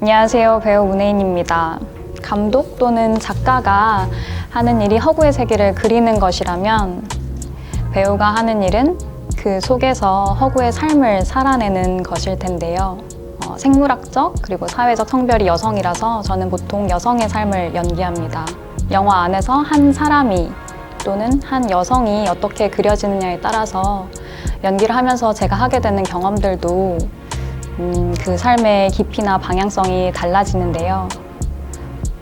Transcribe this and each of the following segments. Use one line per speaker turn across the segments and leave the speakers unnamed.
안녕하세요. 배우 문혜인입니다. 감독 또는 작가가 하는 일이 허구의 세계를 그리는 것이라면 배우가 하는 일은 그 속에서 허구의 삶을 살아내는 것일 텐데요. 어, 생물학적 그리고 사회적 성별이 여성이라서 저는 보통 여성의 삶을 연기합니다. 영화 안에서 한 사람이 또는 한 여성이 어떻게 그려지느냐에 따라서 연기를 하면서 제가 하게 되는 경험들도 음, 그 삶의 깊이나 방향성이 달라지는데요.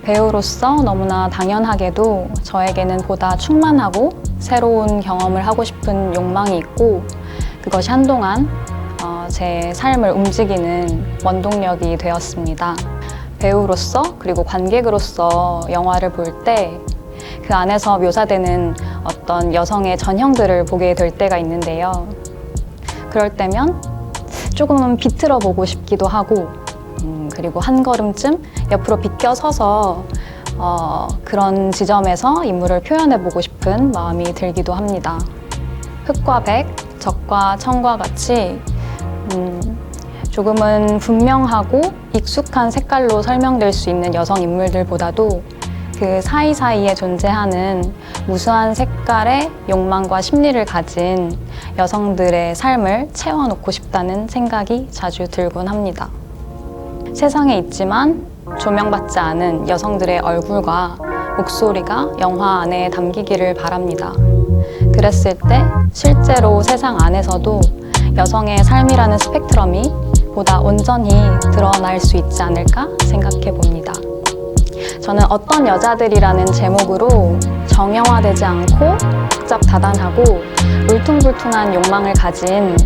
배우로서 너무나 당연하게도 저에게는 보다 충만하고 새로운 경험을 하고 싶은 욕망이 있고 그것이 한동안 어, 제 삶을 움직이는 원동력이 되었습니다. 배우로서 그리고 관객으로서 영화를 볼 때 그 안에서 묘사되는 어떤 여성의 전형들을 보게 될 때가 있는데요. 그럴 때면 조금은 비틀어 보고 싶기도 하고 음, 그리고 한 걸음쯤 옆으로 비껴 서서 어, 그런 지점에서 인물을 표현해 보고 싶은 마음이 들기도 합니다. 흑과 백, 적과 청과 같이 음, 조금은 분명하고 익숙한 색깔로 설명될 수 있는 여성 인물들보다도 그 사이사이에 존재하는 무수한 색깔의 욕망과 심리를 가진 여성들의 삶을 채워놓고 싶다는 생각이 자주 들곤 합니다. 세상에 있지만 조명받지 않은 여성들의 얼굴과 목소리가 영화 안에 담기기를 바랍니다. 그랬을 때 실제로 세상 안에서도 여성의 삶이라는 스펙트럼이 보다 온전히 드러날 수 있지 않을까 생각해 봅니다. 저는 어떤 여자들이라는 제목으로 정형화되지 않고 복잡다단하고 울퉁불퉁한 욕망을 가진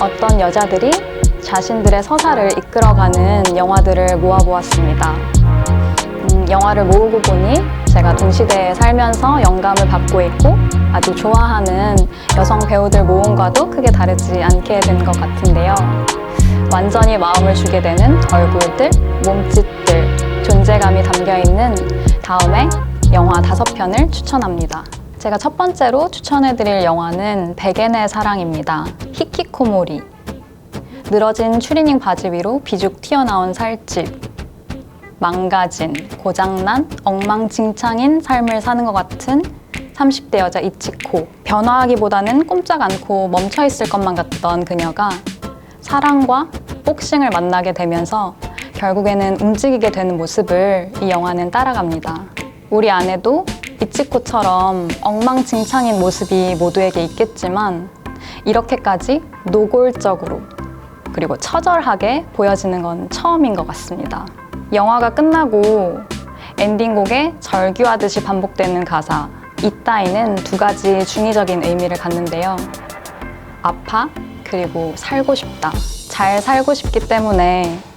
어떤 여자들이 자신들의 서사를 이끌어가는 영화들을 모아보았습니다. 음, 영화를 모으고 보니 제가 동시대에 살면서 영감을 받고 있고 아주 좋아하는 여성 배우들 모음과도 크게 다르지 않게 된 것 같은데요. 완전히 마음을 주게 되는 얼굴들, 몸짓들, 존재감이 담겨 있는 다음에 영화 다섯 편을 추천합니다. 제가 첫 번째로 추천해드릴 영화는 백엔의 사랑입니다. 히키코모리. 늘어진 추리닝 바지 위로 비죽 튀어나온 살집. 망가진, 고장난, 엉망진창인 삶을 사는 것 같은 30대 여자 이치코. 변화하기보다는 꼼짝 않고 멈춰 있을 것만 같던 그녀가 사랑과 복싱을 만나게 되면서 결국에는 움직이게 되는 모습을 이 영화는 따라갑니다. 우리 안에도 이치코처럼 엉망진창인 모습이 모두에게 있겠지만 이렇게까지 노골적으로 그리고 처절하게 보여지는 건 처음인 것 같습니다. 영화가 끝나고 엔딩곡에 절규하듯이 반복되는 가사 이 따위는 두 가지 중의적인 의미를 갖는데요. 아파 그리고 살고 싶다. 잘 살고 싶기 때문에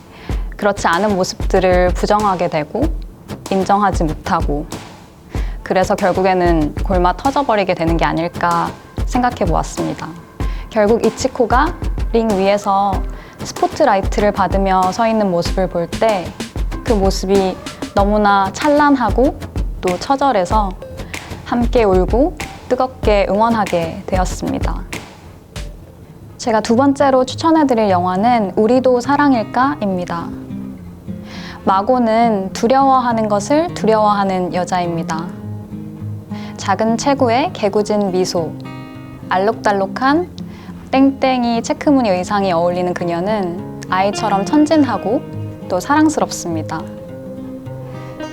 그렇지 않은 모습들을 부정하게 되고 인정하지 못하고 그래서 결국에는 골마 터져버리게 되는 게 아닐까 생각해 보았습니다. 결국 이치코가 링 위에서 스포트라이트를 받으며 서 있는 모습을 볼 때 그 모습이 너무나 찬란하고 또 처절해서 함께 울고 뜨겁게 응원하게 되었습니다. 제가 두 번째로 추천해드릴 영화는 우리도 사랑일까입니다. 마고는 두려워하는 것을 두려워하는 여자입니다. 작은 체구에 개구진 미소, 알록달록한 땡땡이 체크무늬 의상이 어울리는 그녀는 아이처럼 천진하고 또 사랑스럽습니다.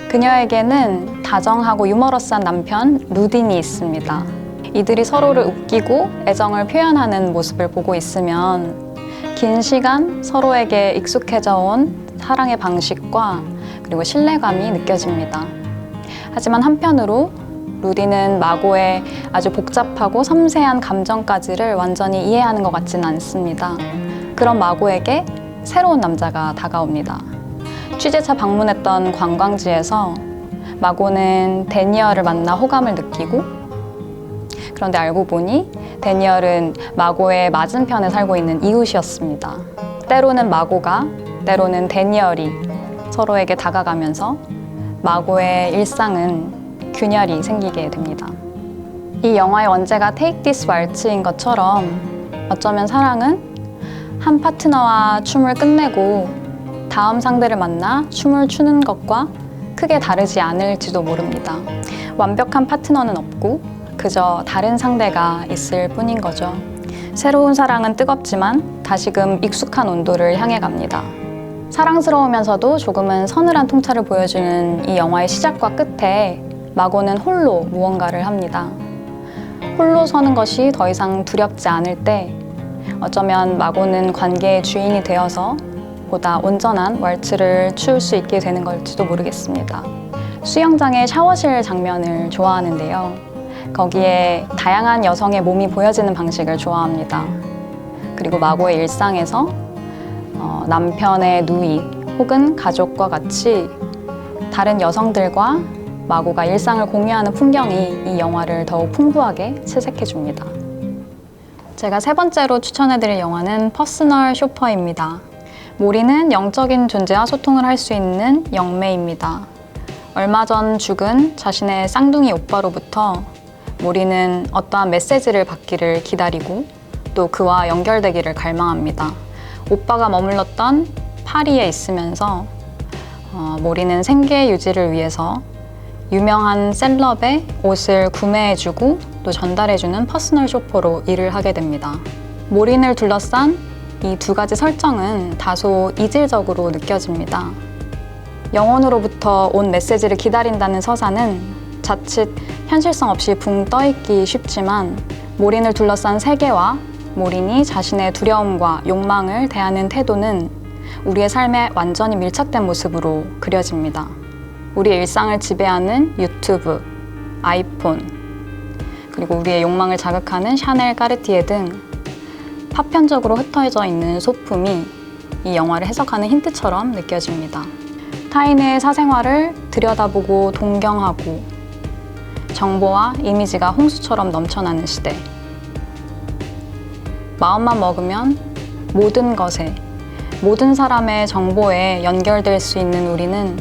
그녀에게는 다정하고 유머러스한 남편 루딘이 있습니다. 이들이 서로를 웃기고 애정을 표현하는 모습을 보고 있으면 긴 시간 서로에게 익숙해져 온 사랑의 방식과 그리고 신뢰감이 느껴집니다. 하지만 한편으로 루디는 마고의 아주 복잡하고 섬세한 감정까지를 완전히 이해하는 것 같지는 않습니다. 그런 마고에게 새로운 남자가 다가옵니다. 취재차 방문했던 관광지에서 마고는 데니얼을 만나 호감을 느끼고 그런데 알고 보니 데니얼은 마고의 맞은편에 살고 있는 이웃이었습니다. 때로는 마고가, 때로는 데니얼이 서로에게 다가가면서 마고의 일상은 균열이 생기게 됩니다. 이 영화의 원제가 Take This Waltz인 것처럼 어쩌면 사랑은 한 파트너와 춤을 끝내고 다음 상대를 만나 춤을 추는 것과 크게 다르지 않을지도 모릅니다. 완벽한 파트너는 없고 그저 다른 상대가 있을 뿐인 거죠. 새로운 사랑은 뜨겁지만 다시금 익숙한 온도를 향해 갑니다. 사랑스러우면서도 조금은 서늘한 통찰을 보여주는 이 영화의 시작과 끝에 마고는 홀로 무언가를 합니다. 홀로 서는 것이 더 이상 두렵지 않을 때 어쩌면 마고는 관계의 주인이 되어서 보다 온전한 왈츠를 추울 수 있게 되는 걸지도 모르겠습니다. 수영장의 샤워실 장면을 좋아하는데요. 거기에 다양한 여성의 몸이 보여지는 방식을 좋아합니다. 그리고 마고의 일상에서 어, 남편의 누이 혹은 가족과 같이 다른 여성들과 마고가 일상을 공유하는 풍경이 이 영화를 더욱 풍부하게 채색해 줍니다. 제가 세 번째로 추천해드릴 영화는 퍼스널 쇼퍼입니다. 모리는 영적인 존재와 소통을 할 수 있는 영매입니다. 얼마 전 죽은 자신의 쌍둥이 오빠로부터 모리는 어떠한 메시지를 받기를 기다리고 또 그와 연결되기를 갈망합니다. 오빠가 머물렀던 파리에 있으면서 어, 모리는 생계 유지를 위해서 유명한 셀럽의 옷을 구매해주고 또 전달해주는 퍼스널 쇼퍼로 일을 하게 됩니다. 모린을 둘러싼 이 두 가지 설정은 다소 이질적으로 느껴집니다. 영혼으로부터 온 메시지를 기다린다는 서사는 자칫 현실성 없이 붕 떠있기 쉽지만 모린을 둘러싼 세계와 모린이 자신의 두려움과 욕망을 대하는 태도는 우리의 삶에 완전히 밀착된 모습으로 그려집니다. 우리의 일상을 지배하는 유튜브, 아이폰, 그리고 우리의 욕망을 자극하는 샤넬 까르티에 등 파편적으로 흩어져 있는 소품이 이 영화를 해석하는 힌트처럼 느껴집니다. 타인의 사생활을 들여다보고 동경하고 정보와 이미지가 홍수처럼 넘쳐나는 시대. 마음만 먹으면 모든 것에, 모든 사람의 정보에 연결될 수 있는 우리는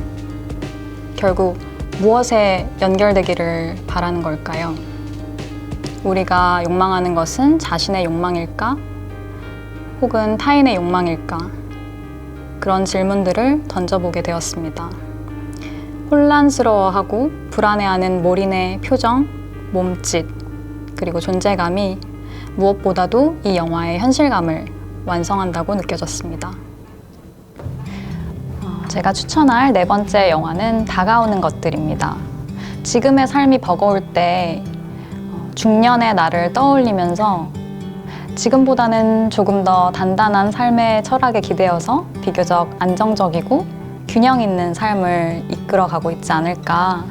결국 무엇에 연결되기를 바라는 걸까요? 우리가 욕망하는 것은 자신의 욕망일까? 혹은 타인의 욕망일까? 그런 질문들을 던져보게 되었습니다. 혼란스러워하고 불안해하는 모린의 표정, 몸짓, 그리고 존재감이 무엇보다도 이 영화의 현실감을 완성한다고 느껴졌습니다. 어, 제가 추천할 네 번째 영화는 다가오는 것들입니다. 지금의 삶이 버거울 때 어, 중년의 나를 떠올리면서 지금보다는 조금 더 단단한 삶의 철학에 기대어서 비교적 안정적이고 균형 있는 삶을 이끌어가고 있지 않을까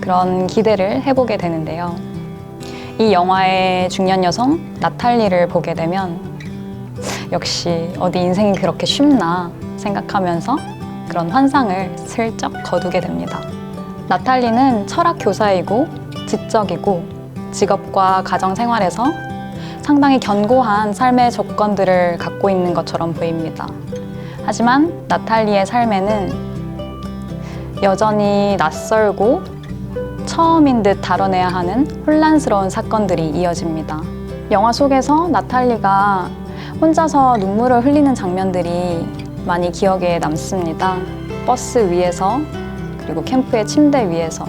그런 기대를 해보게 되는데요. 이 영화의 중년 여성 나탈리를 보게 되면 역시 어디 인생이 그렇게 쉽나 생각하면서 그런 환상을 슬쩍 거두게 됩니다. 나탈리는 철학 교사이고 지적이고 직업과 가정 생활에서 상당히 견고한 삶의 조건들을 갖고 있는 것처럼 보입니다. 하지만 나탈리의 삶에는 여전히 낯설고 처음인 듯 다뤄내야 하는 혼란스러운 사건들이 이어집니다. 영화 속에서 나탈리가 혼자서 눈물을 흘리는 장면들이 많이 기억에 남습니다. 버스 위에서 그리고 캠프의 침대 위에서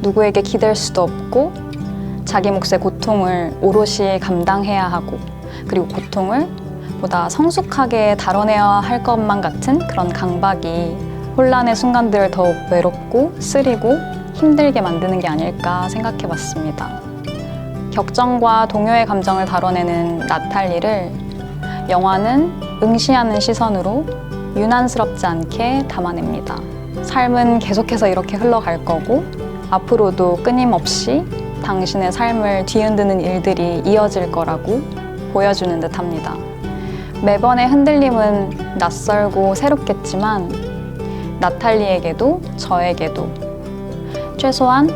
누구에게 기댈 수도 없고 자기 몫의 고통을 오롯이 감당해야 하고 그리고 고통을 보다 성숙하게 다뤄내야 할 것만 같은 그런 강박이 혼란의 순간들을 더욱 외롭고 쓰리고 힘들게 만드는 게 아닐까 생각해 봤습니다. 격정과 동요의 감정을 다뤄내는 나탈리를 영화는 응시하는 시선으로 유난스럽지 않게 담아냅니다. 삶은 계속해서 이렇게 흘러갈 거고 앞으로도 끊임없이 당신의 삶을 뒤흔드는 일들이 이어질 거라고 보여주는 듯 합니다. 매번의 흔들림은 낯설고 새롭겠지만 나탈리에게도 저에게도 최소한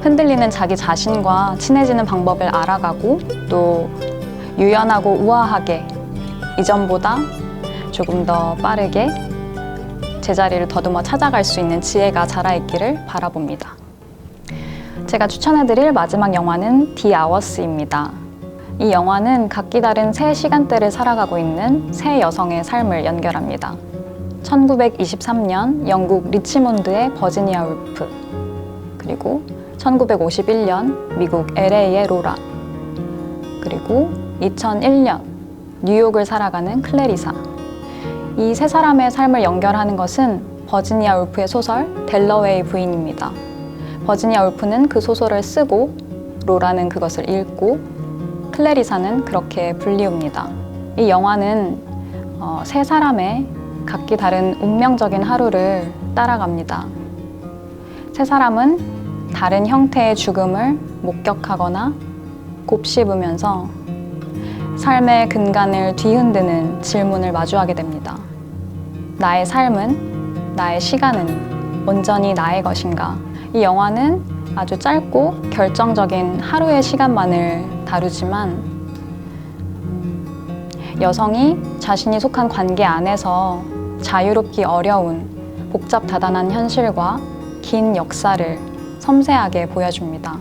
흔들리는 자기 자신과 친해지는 방법을 알아가고 또 유연하고 우아하게 이전보다 조금 더 빠르게 제자리를 더듬어 찾아갈 수 있는 지혜가 자라있기를 바라봅니다. 제가 추천해드릴 마지막 영화는 디 아워스입니다. 이 영화는 각기 다른 새 시간대를 살아가고 있는 새 여성의 삶을 연결합니다. 1923년 영국 리치몬드의 버지니아 울프, 그리고 1951년 미국 LA의 로라, 그리고 2001년 뉴욕을 살아가는 클레리사. 이 세 사람의 삶을 연결하는 것은 버지니아 울프의 소설 델러웨이 부인입니다. 버지니아 울프는 그 소설을 쓰고 로라는 그것을 읽고 클레리사는 그렇게 불리웁니다. 이 영화는 어, 세 사람의 각기 다른 운명적인 하루를 따라갑니다. 세 사람은 다른 형태의 죽음을 목격하거나 곱씹으면서 삶의 근간을 뒤흔드는 질문을 마주하게 됩니다. 나의 삶은, 나의 시간은 온전히 나의 것인가? 이 영화는 아주 짧고 결정적인 하루의 시간만을 다루지만 음, 여성이 자신이 속한 관계 안에서 자유롭기 어려운 복잡 다단한 현실과 긴 역사를 섬세하게 보여줍니다.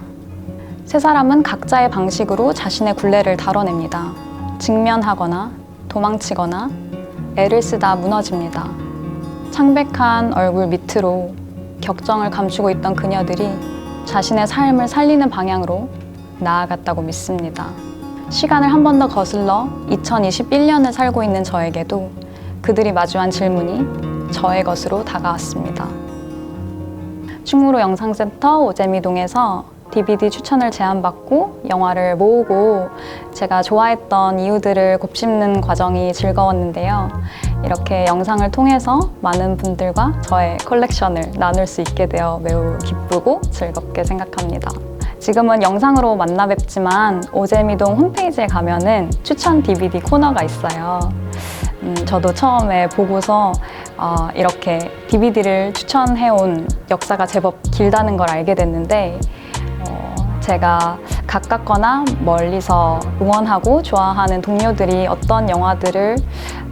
세 사람은 각자의 방식으로 자신의 굴레를 다뤄냅니다. 직면하거나 도망치거나 애를 쓰다 무너집니다. 창백한 얼굴 밑으로 격정을 감추고 있던 그녀들이 자신의 삶을 살리는 방향으로 나아갔다고 믿습니다. 시간을 한 번 더 거슬러 2021년을 살고 있는 저에게도 그들이 마주한 질문이 저의 것으로 다가왔습니다. 충무로 영상센터 오재미동에서 DVD 추천을 제안받고 영화를 모으고 제가 좋아했던 이유들을 곱씹는 과정이 즐거웠는데요. 이렇게 영상을 통해서 많은 분들과 저의 컬렉션을 나눌 수 있게 되어 매우 기쁘고 즐겁게 생각합니다. 지금은 영상으로 만나 뵙지만 오재미동 홈페이지에 가면은 추천 DVD 코너가 있어요. 음, 저도 처음에 보고서 어, 이렇게 DVD를 추천해온 역사가 제법 길다는 걸 알게 됐는데 어, 제가 가깝거나 멀리서 응원하고 좋아하는 동료들이 어떤 영화들을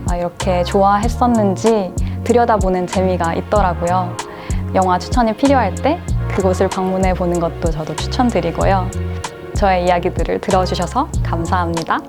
아, 이렇게 좋아했었는지 들여다보는 재미가 있더라고요. 영화 추천이 필요할 때 그곳을 방문해 보는 것도 저도 추천드리고요. 저의 이야기들을 들어주셔서 감사합니다.